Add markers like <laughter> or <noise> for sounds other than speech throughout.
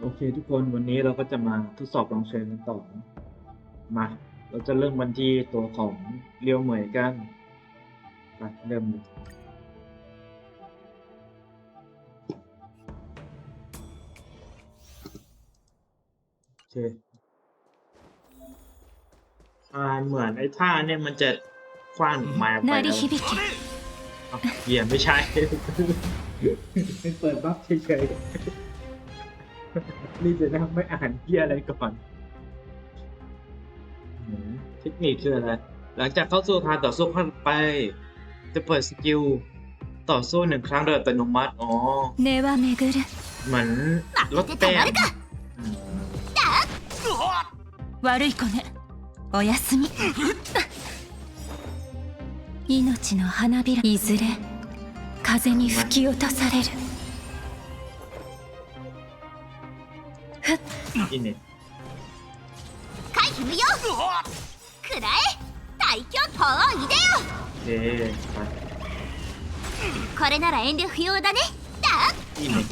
โอเคทุกคนวันนี้เราก็จะมาทดสอบลองเชนกันต่อ มา เราจะเริ่มบันทีตัวของเลียวเหมยกันมาเริ่มโอเคอ่าเหมือนไอ้ท่าเนี่ยมันจะคว้างไมาไปแล้วเหยียบไม่ใช่ เปิดบัฟเฉยๆ นี่จะนะไม่อ่านเหี้ยอะไรก่อนหืมเทคนิคคืออะไร หลังจากเข้าสู่การต่อสู้ขั้นไป จะเปิดสกิลต่อสู้หนึ่งครั้งโดยอัตโนมัติ อ๋อ 根は巡る เหมือนลดแต้มอืม 悪い子ねおやすみ命の花びらいずれ風に吹き落とされる <laughs> いいね。回避無用くらえ大巨頭をいでよ、えー、これなら遠慮不要だね。だいいね。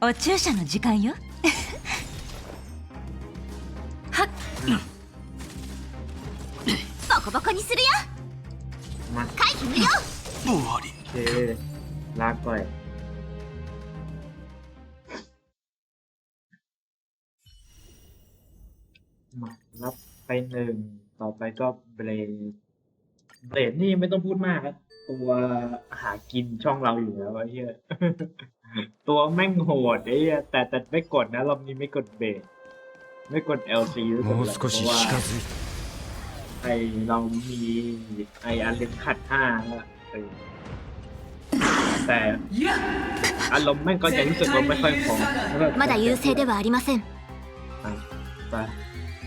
お注射の時間よ。<laughs> はっ、うん、ボコボコにするよ。回避無用終わり、えー、ラコ มารับไปหนึ่ง ต่อไปก็เบรดเบรดนี่ไม่ต้องพูดมากครับตัวหากินช่องเราอยู่แล้วไอ้เหี้ย ตัวแม่งโหดไอ้เหี้ยแต่แต่ไม่กดนะรอบนี้ไม่กดเบรดไม่กด LC รู้สึก もう อะไร 少 เพ し ราะว่า 近づい ไอเรามีไออันเลนขัดห้าแล้วเออแต่อารมณ์แม่งก็จะรู้สึกว่าไม่ค่อยพอ まだ優勢ではありません ไป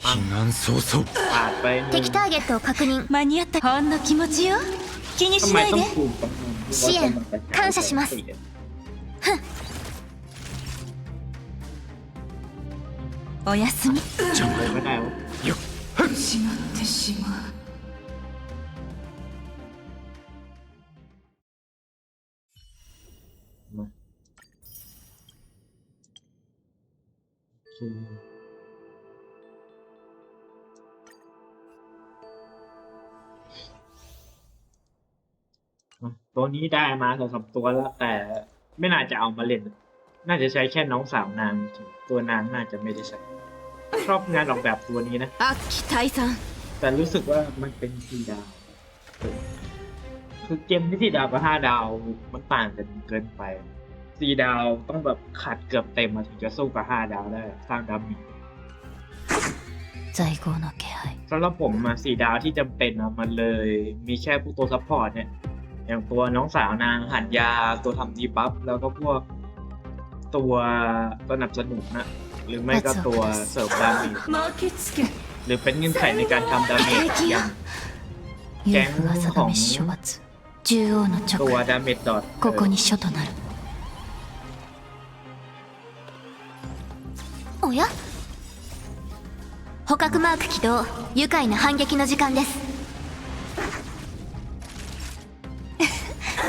避難早々 ปาดไปหนึ่ง 敵ターゲットを確認間に合ったほんの気持ちよ気に ทำ し ไม ない ต้อ で งคูณกับมัน 支援感謝します おやすみ 邪魔 เลยไม่ได้วะ よしまってしまう มาโอเค ตัวนี้ได้มาสองสามตัวแล้ว แต่ไม่น่าจะเอามาเล่น น่าจะใช้แค่น้องสาวนางตัวนางน่าจะไม่ได้ใช้ชอบงานออกแบบตัวนี้นะแต่รู้สึกว่ามันเป็นสีดาวคือเกมที่สี่ดาวกับห้าดาวมันต่างกันเกินไปสี่ดาวต้องแบบขาดเกือบเต็มมาถึงจะสู้กับห้าดาวได้สร้างดามีสำหรับผมมาสี่ดาวที่จำเป็นอะมันเลยมีแค่พวกตัวซัพพอร์ตเนี่ย อย่างตัวน้องสาวนางหันยาตัวทำดีบัฟแล้วก็พวกตัวสนับสนุนนะหรือไม่ก็ตัวเสริมดาเมจ 巻きつけ หรือเป็นเงื่อนไขในการทำดาเมจอย่าง 裕福は定め処罰獣王の ตัว 直 ดาเมจดอท ここに書となるおや捕獲マーク起動愉快な反撃の時間です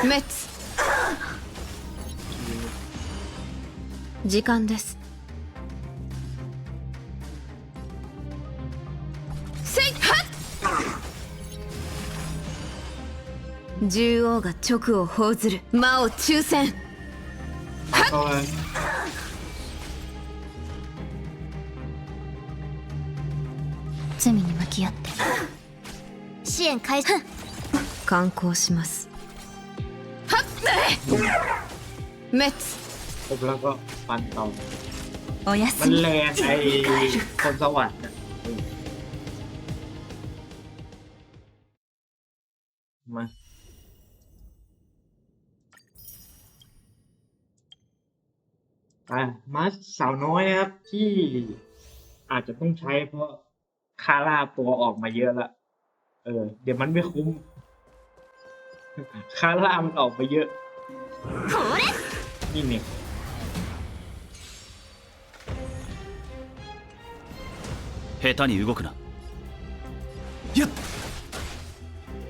滅。時間です。せいはっ！獣王が直を報ずる。魔を抽選ก็罪に向き合って。支援開始。観光します。は เม็ดแล้วก็ฟันต่อโอ้ยมันแรงไอ้คนสวรรค์นมา อะมาสาวน้อยนะครับ ที่อาจจะต้องใช้เพราะคาร่าตัวออกมาเยอะละ เออ เดี๋ยวมันไม่คุ้ม คาร่ามันออกมาเยอะ これ。いいね。下手に動くな。やっ。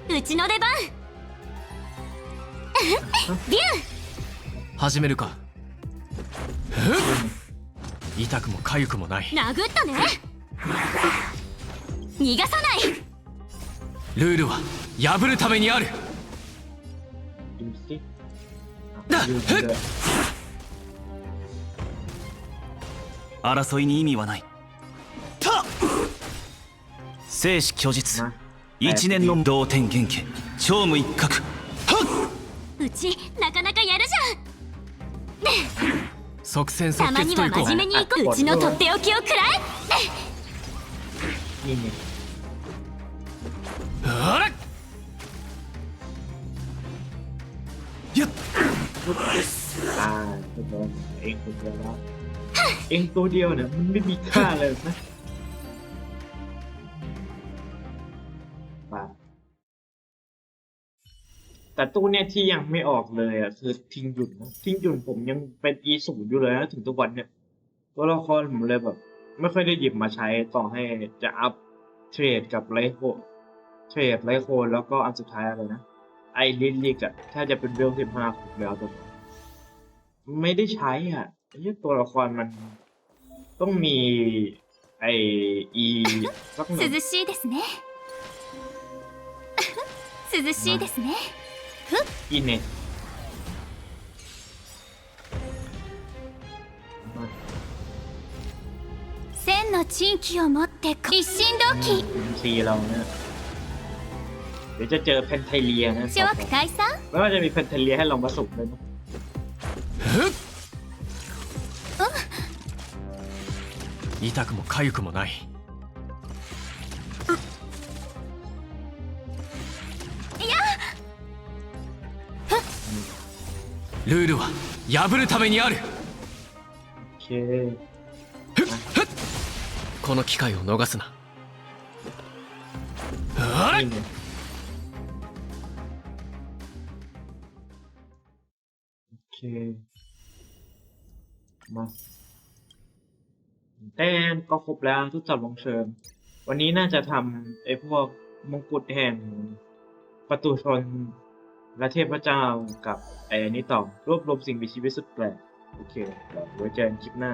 うちの出番。ビュー。始めるか。痛くも痒くもない。殴ったね。逃がさない。ルールは破るためにある。争いに意味はない。生死拒実。一年の同点元気超無一角。うちなかなかやるじゃん。即戦即決たまには真面目に行こううちのとっておきをくらえいいねあら。 อ่าเองคนเดียวแล้วเองตัวเดียวเนี่ยมันไม่มีค่าเลยนะป่ะแต่ตู้เนี่ยที่ยังไม่ออกเลยอะคือทิ้งหยุ่นนะทิ้งหยุ่นผมยังเป็น e ศูนย์อยู่เลยนะถึงทุกวันเนี่ยตัวละครผมเลยแบบ ไม่ค่อยได้หยิบมาใช้ต่อให้จะอัพเทรดกับไลโคเทรดไลโคแล้วก็อันสุดท้ายอะไรนะ ไอรินลิกอะถ้าจะเป็นเรื่องสิบห้าผมแล้วตัวนี้ไม่ได้ใช้อ่ะไอ้เหี้ยตัวละครมันต้องมีไออีสักหนึ่ง 涼しいですね涼しいですね อีเน็ตมา 千の珍奇を持ってこ一心同期 ซีเราเนี่ย เดี๋ยวจะเจอเพนไทเลียนะ 諸悪退散 ไม่ว่าจะมีเพนไทเลียให้ลองผสมเลยนะ 痛くも痒くもないルールは破るためにある โอเค この機会を逃すなあら มาแต้มก็ครบแล้วทุกสัปลงเชิญวันนี้น่าจะทำไอ้พวกมงกุฎแห่งประตูชนและเทพเจ้ากับไอ้นี้ต่อรวบรวมสิ่งมีชีวิตสุดแปลก โอเค ไว้เจอกันคลิปหน้า